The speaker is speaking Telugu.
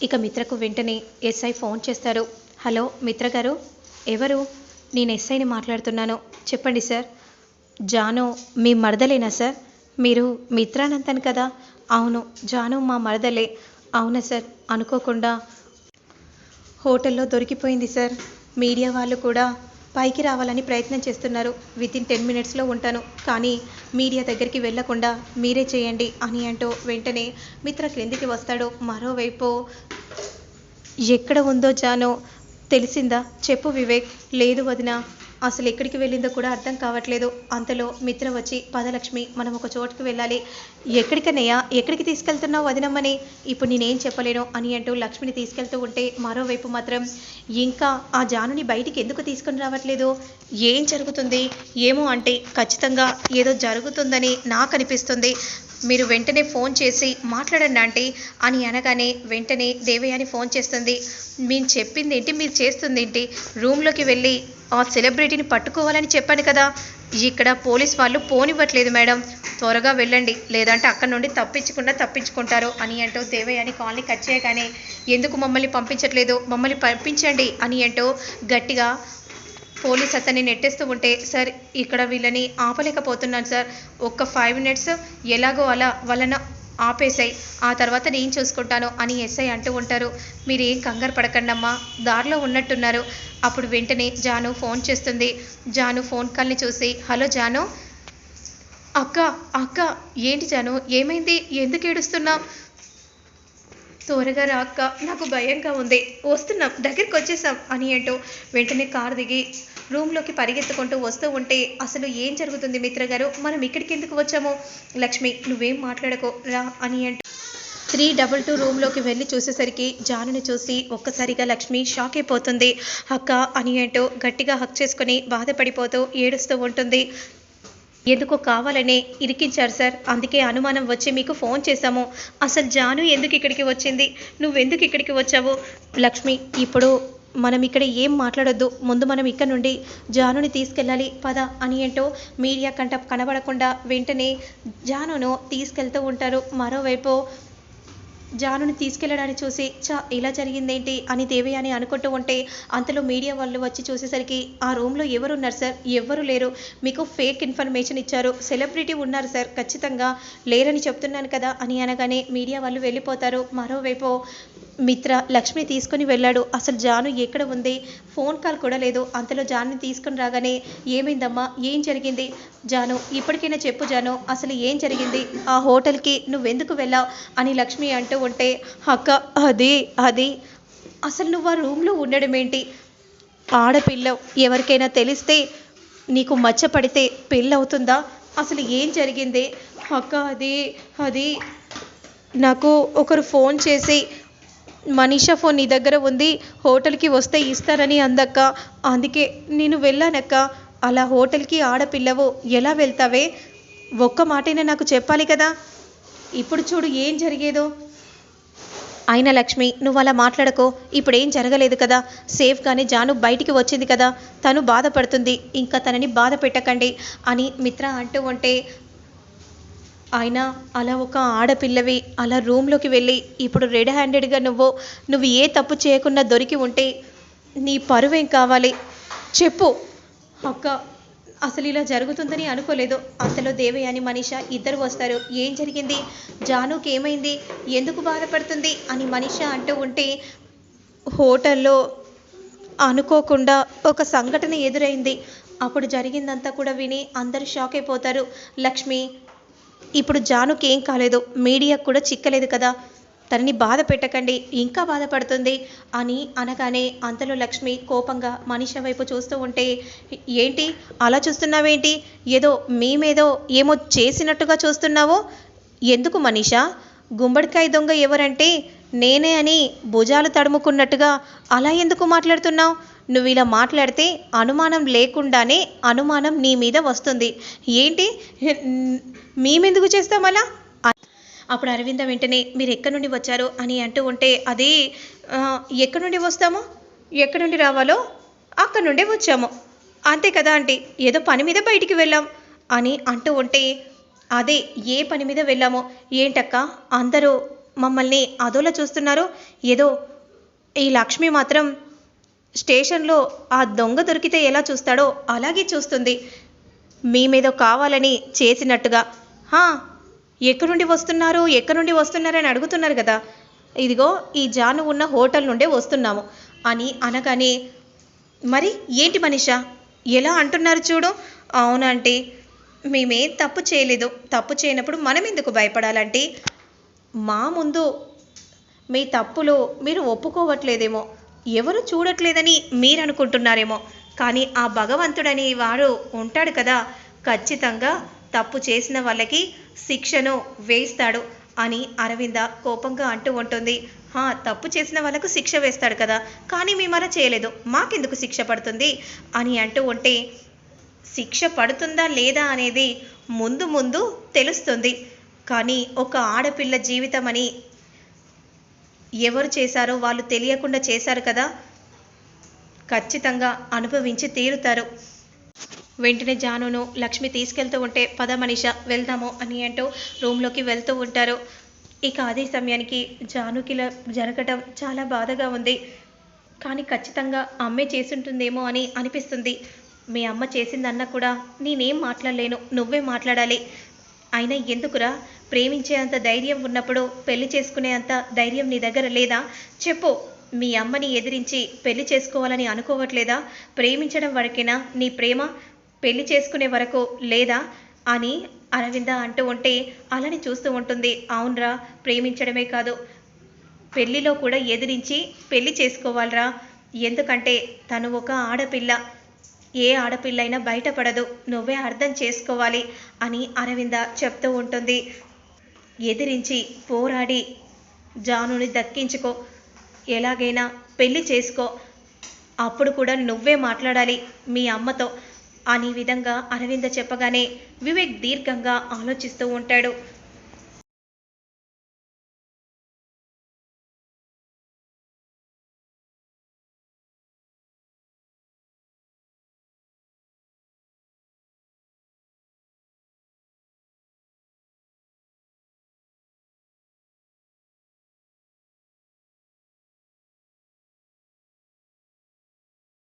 ఇక మిత్రకు వెంటనే ఎస్ఐ ఫోన్ చేస్తారు. హలో మిత్ర గారు? ఎవరు? నేను ఎస్ఐని మాట్లాడుతున్నాను. చెప్పండి సార్. జాను మీ మరదలేనా సార్? మీరు మిత్రానంతన్ కదా? అవును జాను మా మరదలే. అవునా సార్? అనుకోకుండా హోటల్లో దొరికిపోయింది సార్. మీడియా వాళ్ళు కూడా పైకి రావాలని ప్రయత్నం చేస్తున్నారు. విత్ ఇన్ టెన్ మినిట్స్లో ఉంటాను. కానీ మీడియా దగ్గరికి వెళ్ళకుండా మీరే చేయండి అని అంటూ వెంటనే మిత్ర క్రిందికి వస్తాడు. మరోవైపు ఎక్కడ ఉందో జానో తెలిసిందా? చెప్పు వివేక్ లేదు వదిన అసలు ఎక్కడికి వెళ్ళిందో కూడా అర్థం కావట్లేదు. అంతలో మిత్ర వచ్చి పదలక్ష్మి మనం ఒక చోటుకి వెళ్ళాలి. ఎక్కడికనయ్యా ఎక్కడికి తీసుకెళ్తున్నావు వదినమ్మని? ఇప్పుడు నేనేం చెప్పలేను అని అంటూ లక్ష్మిని తీసుకెళ్తూ ఉంటే మరోవైపు మాత్రం ఇంకా ఆ జానుని బయటికి ఎందుకు తీసుకొని రావట్లేదు? ఏం జరుగుతుంది? ఏమో అంటే ఖచ్చితంగా ఏదో జరుగుతుందని నాకు అనిపిస్తుంది. మీరు వెంటనే ఫోన్ చేసి మాట్లాడండి ఆంటీ అని అనగానే వెంటనే దేవయాని ఫోన్ చేస్తుంది. మేము చెప్పింది ఏంటి? మీరు చేస్తుంది ఏంటి? రూమ్లోకి వెళ్ళి ఆ సెలబ్రిటీని పట్టుకోవాలని చెప్పాను కదా. ఇక్కడ పోలీస్ వాళ్ళు పోనివ్వట్లేదు మేడం. త్వరగా వెళ్ళండి. లేదంటే అక్కడ నుండి తప్పించకుండా తప్పించుకుంటారు అని అంటూ దేవయాని కాలనీ కట్ చేయగానే ఎందుకు మమ్మల్ని పంపించట్లేదు? మమ్మల్ని పంపించండి అని అంటూ గట్టిగా పోలీస్ అతన్ని నెట్టేస్తూ ఉంటే సార్ ఇక్కడ వీళ్ళని ఆపలేకపోతున్నాను సార్. ఒక్క ఫైవ్ మినిట్స్ ఎలాగో అలా వాళ్ళని ఆపేసాయి ఆ తర్వాత నేను చూసుకుంటాను అని ఎస్ఐ అంటూ ఉంటారు. మీరు ఏం కంగారు పడకండమ్మా. దారిలో ఉన్నట్టున్నారు. అప్పుడు వెంటనే జాను ఫోన్ చేస్తుంది. జాను ఫోన్ కాల్ని చూసి హలో జాను. అక్క అక్క ఏంటి జాను? ఏమైంది? ఎందుకు ఏడుస్తున్నావు? త్వరగా రా అక్క నాకు భయంగా ఉంది. వస్తున్నాం దగ్గరికి వచ్చేసాం అని అంటూ వెంటనే కారు దిగి రూమ్లోకి పరిగెత్తుకుంటూ వస్తూ ఉంటే అసలు ఏం జరుగుతుంది మిత్ర గారు? మనం ఇక్కడికి ఎందుకు వచ్చాము? లక్ష్మి నువ్వేం మాట్లాడకో రా అని అంటూ త్రీ డబల్ టూ రూమ్లోకి వెళ్ళి చూసేసరికి జానుని చూసి ఒక్కసారిగా లక్ష్మి షాక్ అయిపోతుంది. అక్క అని అంటూ గట్టిగా హక్ చేసుకుని బాధపడిపోతూ ఏడుస్తూ ఉంటుంది. ఎందుకో కావాలనే ఇరికించారు సార్. అందుకే అనుమానం వచ్చి మీకు ఫోన్ చేశాము. అసలు జాను ఎందుకు ఇక్కడికి వచ్చింది? నువ్వెందుకు ఇక్కడికి వచ్చావు? లక్ష్మి ఇప్పుడు మనం ఇక్కడ ఏం మాట్లాడొద్దు. ముందు మనం ఇక్కడ నుండి జానుని తీసుకెళ్ళాలి. పద అని ఏంటో మీడియా కంట కనబడకుండా వెంటనే జానును తీసుకెళ్తూ ఉంటారు. మరోవైపు జానుని తీసుకెళ్ళడాన్ని చూసి చా ఇలా జరిగిందేంటి అని దేవయాని అనుకుంటూ ఉంటే అంతలో మీడియా వాళ్ళు వచ్చి చూసేసరికి ఆ రూమ్లో ఎవరున్నారు సార్? ఎవ్వరు లేరు. మీకు ఫేక్ ఇన్ఫర్మేషన్ ఇచ్చారు. సెలబ్రిటీ ఉన్నారు సార్. ఖచ్చితంగా లేరని చెప్తున్నాను కదా అని అనగానే మీడియా వాళ్ళు వెళ్ళిపోతారు. మరోవైపు మిత్ర లక్ష్మి తీసుకుని వెళ్ళాడు. అసలు జాను ఎక్కడ ఉంది? ఫోన్ కాల్ కూడా లేదు. అంతలో జానుని తీసుకుని రాగానే ఏమైందమ్మా? ఏం జరిగింది? జాను ఇప్పటికైనా చెప్పు జాను. అసలు ఏం జరిగింది? ఆ హోటల్కి నువ్వెందుకు వెళ్ళావు? అని లక్ష్మి అంటూ ఉంటే అక్క అది అది. అసలు నువ్వు ఆ రూమ్లో ఉండడం ఏంటి? ఆడపిల్ల ఎవరికైనా తెలిస్తే నీకు మచ్చ పడితే పెళ్ళవుతుందా అసలు ఏం జరిగింది? అక్క అది అది. నాకు ఒకరు ఫోన్ చేసి మనీషా ఫోన్ నీ దగ్గర ఉంది హోటల్కి వస్తే ఇస్తారని అందక్క. అందుకే నేను వెళ్ళానక్క. అలా హోటల్కి ఆడపిల్లవు ఎలా వెళ్తావే? ఒక్క మాటైనా నాకు చెప్పాలి కదా? ఇప్పుడు చూడు ఏం జరిగేదో. అయినా లక్ష్మి నువ్వు అలా మాట్లాడకో. ఇప్పుడు ఏం జరగలేదు కదా? సేఫ్గానే జాను బయటికి వచ్చింది కదా? తను బాధపడుతుంది. ఇంకా తనని బాధ పెట్టకండి అని మిత్ర అంటూ ఉంటే అయినా అలా ఒక ఆడపిల్లవి అలా రూమ్లోకి వెళ్ళి ఇప్పుడు రెడ్ హ్యాండెడ్గా నువ్వు నువ్వు ఏ తప్పు చేయకుండా దొరికి ఉంటే నీ పరువేం కావాలి? చెప్పు. అక్క అసలు ఇలా జరుగుతుందని అనుకోలేదు. అంతలో దేవయాని మనీష ఇద్దరు వస్తారు. ఏం జరిగింది? జానుకి ఏమైంది? ఎందుకు బాధపడుతుంది? అని మనీష అంటూ ఉంటే హోటల్లో అనుకోకుండా ఒక సంఘటన ఎదురైంది. అప్పుడు జరిగిందంతా కూడా విని అందరూ షాక్ అయిపోతారు. లక్ష్మి ఇప్పుడు జానుకి ఏం కాలేదు. మీడియా కూడా చిక్కలేదు కదా. తనని బాధ పెట్టకండి. ఇంకా బాధపడుతుంది అని అనగానే అంతలో లక్ష్మి కోపంగా మనిషి వైపు చూస్తూ ఉంటే ఏంటి? అలా చూస్తున్నావేంటి? ఏదో మేమేదో ఏమో చేసినట్టుగా చూస్తున్నావో? ఎందుకు మనీషా? గుమ్మడికాయ దొంగ ఎవరంటే నేనే అని భుజాలు తడుముకున్నట్టుగా అలా ఎందుకు మాట్లాడుతున్నావు? నువ్వు ఇలా మాట్లాడితే అనుమానం లేకుండానే అనుమానం నీ మీద వస్తుంది. ఏంటి? మేమెందుకు చేస్తాం అలా? అప్పుడు అరవింద వెంటనే మీరు ఎక్కడి నుండి వచ్చారు అని అంటూ ఉంటే అది ఎక్కడి నుండి వస్తాము? ఎక్కడి నుండి రావాలో? అక్కడి నుండే వచ్చాము. అంతే కదా ఆంటీ ఏదో పని మీద బయటికి వెళ్ళాం అని అంటూ ఉంటే అదే ఏ పని మీద వెళ్ళామో? ఏంటక్క అందరూ మమ్మల్ని అదోలా చూస్తున్నారు? ఏదో ఈ లక్ష్మి మాత్రం స్టేషన్లో ఆ దొంగ దొరికితే ఎలా చూస్తాడో అలాగే చూస్తుంది. మీ మీద కావాలని చేసినట్టుగా. ఎక్కడి నుండి వస్తున్నారు ఎక్కడి నుండి వస్తున్నారని అడుగుతున్నారు కదా. ఇదిగో ఈ జాను ఉన్న హోటల్ నుండే వస్తున్నాము అని అనగానే మరి ఏంటి మనిష? ఎలా అంటున్నారు చూడు. అవునంటే మేమేం తప్పు చేయలేదు. తప్పు చేయనప్పుడు మనం ఎందుకు భయపడాలంటే? మా ముందు మీ తప్పులు మీరు ఒప్పుకోవట్లేదేమో. ఎవరు చూడట్లేదని మీరు అనుకుంటున్నారేమో కానీ ఆ భగవంతుడని వాడు ఉంటాడు కదా. ఖచ్చితంగా తప్పు చేసిన వాళ్ళకి శిక్షను వేస్తాడు అని అరవింద కోపంగా అంటూ ఉంటుంది. హా తప్పు చేసిన వాళ్ళకు శిక్ష వేస్తాడు కదా. కానీ మేము అలా చేయలేదు. మాకెందుకు శిక్ష పడుతుంది? అని అంటూ ఉంటే శిక్ష పడుతుందా లేదా అనేది ముందు ముందు తెలుస్తుంది. కానీ ఒక ఆడపిల్ల జీవితం అని ఎవరు చేశారో వాళ్ళు తెలియకుండా చేశారు కదా? ఖచ్చితంగా అనుభవించి తీరుతారు. వెంటనే జానును లక్ష్మి తీసుకెళ్తూ ఉంటే పద మనిష వెళ్దాము అని అంటూ రూమ్లోకి వెళ్తూ ఉంటారు. ఇక అదే సమయానికి జానుకిలా జరగటం చాలా బాధగా ఉంది. కానీ ఖచ్చితంగా అమ్మే చేసుంటుందేమో అని అనిపిస్తుంది. మీ అమ్మ చేసిందన్నా కూడా నేనేం మాట్లాడలేను నువ్వే మాట్లాడాలి. అయినా ఎందుకురా? ప్రేమించే అంత ధైర్యం ఉన్నప్పుడు పెళ్ళి చేసుకునే అంత ధైర్యం నీ దగ్గర లేదా? చెప్పు మీ అమ్మని ఎదిరించి పెళ్ళి చేసుకోవాలని అనుకోవట్లేదా? ప్రేమించడం వరకేనా నీ ప్రేమ? పెళ్ళి చేసుకునే వరకు లేదా? అని అరవింద అంటూ ఉంటే అలాని చూస్తూ ఉంటుంది. అవునరా ప్రేమించడమే కాదు. పెళ్ళిలో కూడా ఎదిరించి పెళ్ళి చేసుకోవాలరా? ఎందుకంటే తను ఒక ఆడపిల్ల. ఏ ఆడపిల్లైనా బయటపడదు. నువ్వే అర్థం చేసుకోవాలి అని అరవింద చెప్తూ ఉంటుంది. ఎదిరించి పోరాడి జానుని దక్కించుకో. ఎలాగైనా పెళ్ళి చేసుకో. అప్పుడు కూడా నువ్వే మాట్లాడాలి మీ అమ్మతో అని విధంగా అరవింద చెప్పగానే వివేక్ దీర్ఘంగా ఆలోచిస్తూ ఉంటాడు.